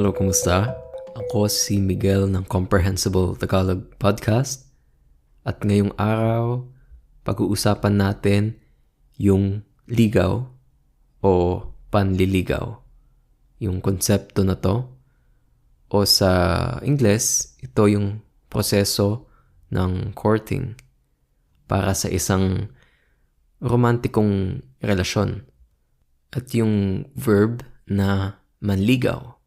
Hello, kumusta? Ako si Miguel ng Comprehensible Tagalog Podcast. At ngayong araw, pag-uusapan natin yung ligaw o panliligaw. Yung konsepto na to. O sa Ingles, ito yung proseso ng courting para sa isang romantikong relasyon. At yung verb na manligaw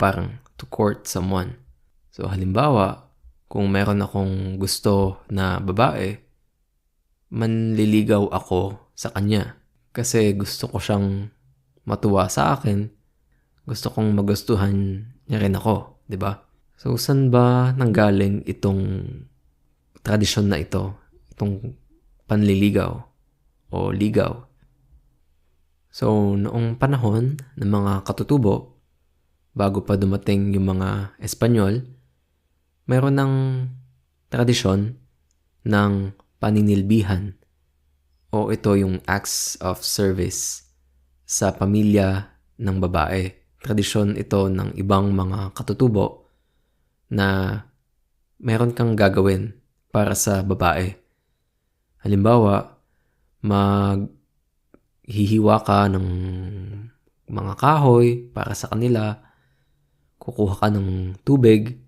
parang to court someone. So halimbawa, kung meron akong gusto na babae, manliligaw ako sa kanya. Kasi gusto ko siyang matuwa sa akin. Gusto kong magustuhan niya rin ako, di ba? So saan ba nanggaling itong tradisyon na ito? Itong panliligaw o ligaw? So, noong panahon ng mga katutubo, bago pa dumating yung mga Espanyol, mayroon ng tradisyon ng paninilbihan o ito yung acts of service sa pamilya ng babae. Tradisyon ito ng ibang mga katutubo na meron kang gagawin para sa babae. Halimbawa, maghihiwa ka ng mga kahoy para sa kanila kukuha ka ng tubig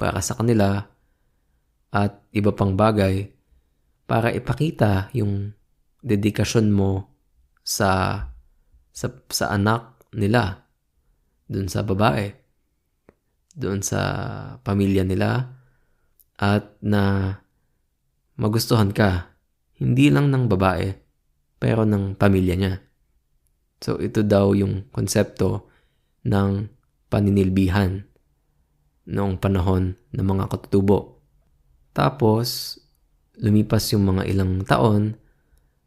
para sa kanila at iba pang bagay para ipakita yung dedikasyon mo sa sa, sa anak nila doon sa babae doon sa pamilya nila at na magustuhan ka hindi lang ng babae pero ng pamilya niya. So ito daw yung konsepto ng paninilbihan noong panahon ng mga katutubo. Tapos, lumipas yung mga ilang taon,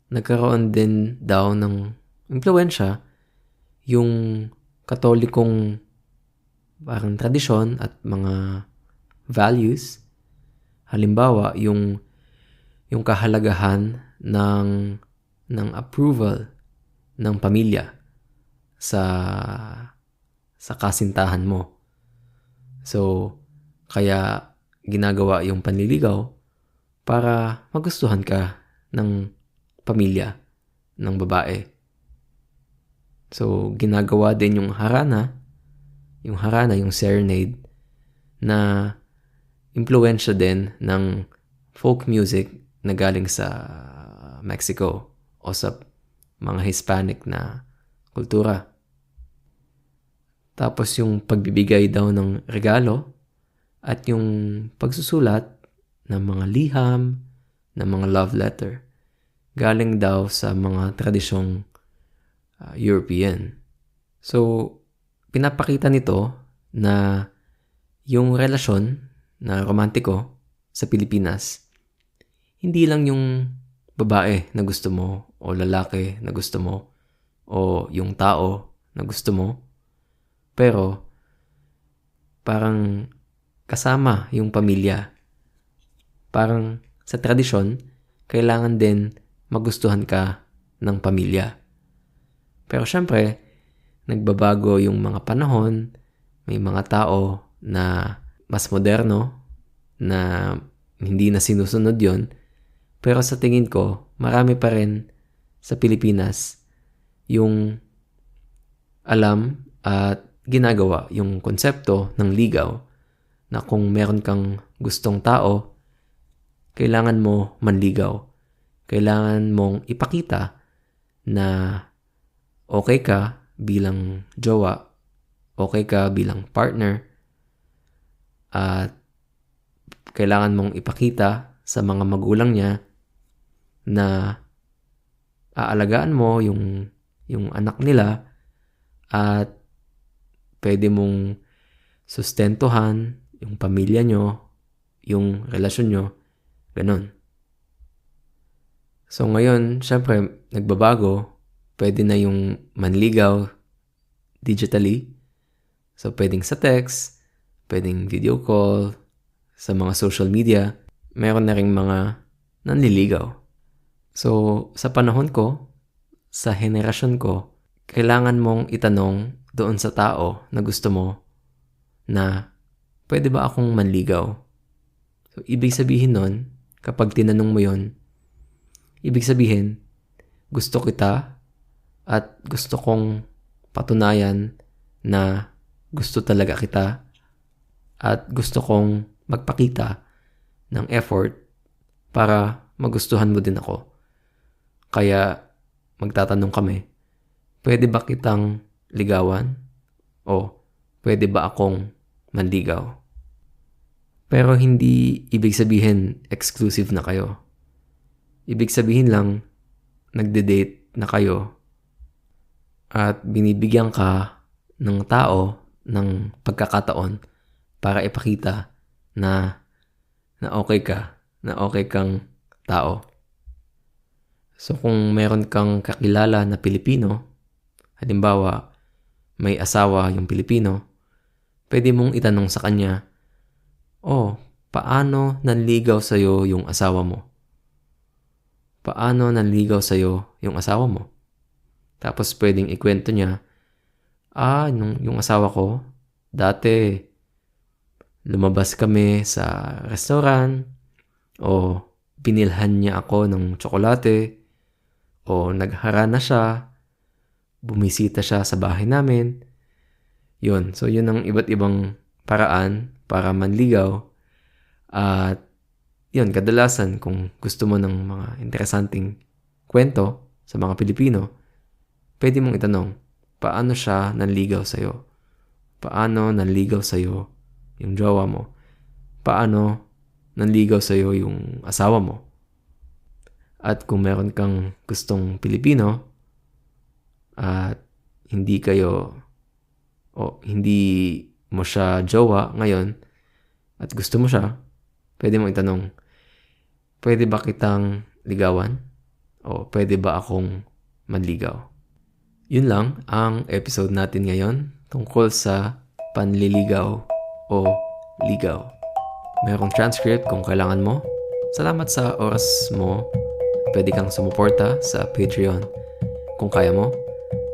nagkaroon din daw ng impluensya yung katolikong parang tradisyon at mga values. Halimbawa, yung yung kahalagahan ng ng approval ng pamilya sa sa kasintahan mo. So, kaya ginagawa yung panliligaw para magustuhan ka ng pamilya ng babae. So, ginagawa din yung harana, yung harana, yung serenade, na impluensya din ng folk music na galing sa Mexico o sa mga Hispanic na kultura. Tapos yung pagbibigay daw ng regalo at yung pagsusulat ng mga liham, ng mga love letter. Galing daw sa mga tradisyong uh, European. So, pinapakita nito na yung relasyon na romantiko sa Pilipinas, hindi lang yung babae na gusto mo o lalaki na gusto mo o yung tao na gusto mo, pero, parang kasama yung pamilya. Parang sa tradisyon, kailangan din magustuhan ka ng pamilya. Pero syempre, nagbabago yung mga panahon, may mga tao na mas moderno, na hindi na sinusunod yon Pero sa tingin ko, marami pa rin sa Pilipinas yung alam at ginagawa yung konsepto ng ligaw na kung meron kang gustong tao, kailangan mo manligaw. Kailangan mong ipakita na okay ka bilang jowa, okay ka bilang partner, at kailangan mong ipakita sa mga magulang niya na aalagaan mo yung yung anak nila at pwede mong sustentuhan yung pamilya nyo, yung relasyon nyo, ganun. So ngayon, syempre, nagbabago. Pwede na yung manligaw digitally. So pwedeng sa text, pwedeng video call, sa mga social media, meron na ring mga nanliligaw. So sa panahon ko, sa henerasyon ko, kailangan mong itanong doon sa tao na gusto mo na pwede ba akong manligaw? So, ibig sabihin nun, kapag tinanong mo yon, ibig sabihin, gusto kita at gusto kong patunayan na gusto talaga kita at gusto kong magpakita ng effort para magustuhan mo din ako. Kaya magtatanong kami, pwede ba kitang ligawan? O pwede ba akong manligaw? Pero hindi ibig sabihin exclusive na kayo. Ibig sabihin lang, nagde-date na kayo at binibigyan ka ng tao ng pagkakataon para ipakita na na okay ka, na okay kang tao. So kung meron kang kakilala na Pilipino, halimbawa may asawa yung Pilipino, pwede mong itanong sa kanya, Oh, paano nanligaw sa'yo yung asawa mo? Paano nanligaw sa'yo yung asawa mo? Tapos pwedeng ikwento niya, Ah, nung, yung asawa ko, dati lumabas kami sa restaurant o binilhan niya ako ng tsokolate o nagharana siya, bumisita siya sa bahay namin. Yun. So, yun ang iba't ibang paraan para manligaw. At yun, kadalasan kung gusto mo ng mga interesanting kwento sa mga Pilipino, pwede mong itanong, paano siya nanligaw sa'yo? Paano nanligaw sa'yo yung jowa mo? Paano nanligaw sa'yo yung asawa mo? At kung meron kang gustong Pilipino at hindi kayo o hindi mo siya jowa ngayon at gusto mo siya, pwede mong itanong, pwede ba kitang ligawan? O pwede ba akong manligaw? Yun lang ang episode natin ngayon tungkol sa panliligaw o ligaw. Merong transcript kung kailangan mo. Salamat sa oras mo. Pwede kang sumuporta sa Patreon kung kaya mo.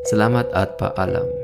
Salamat at paalam.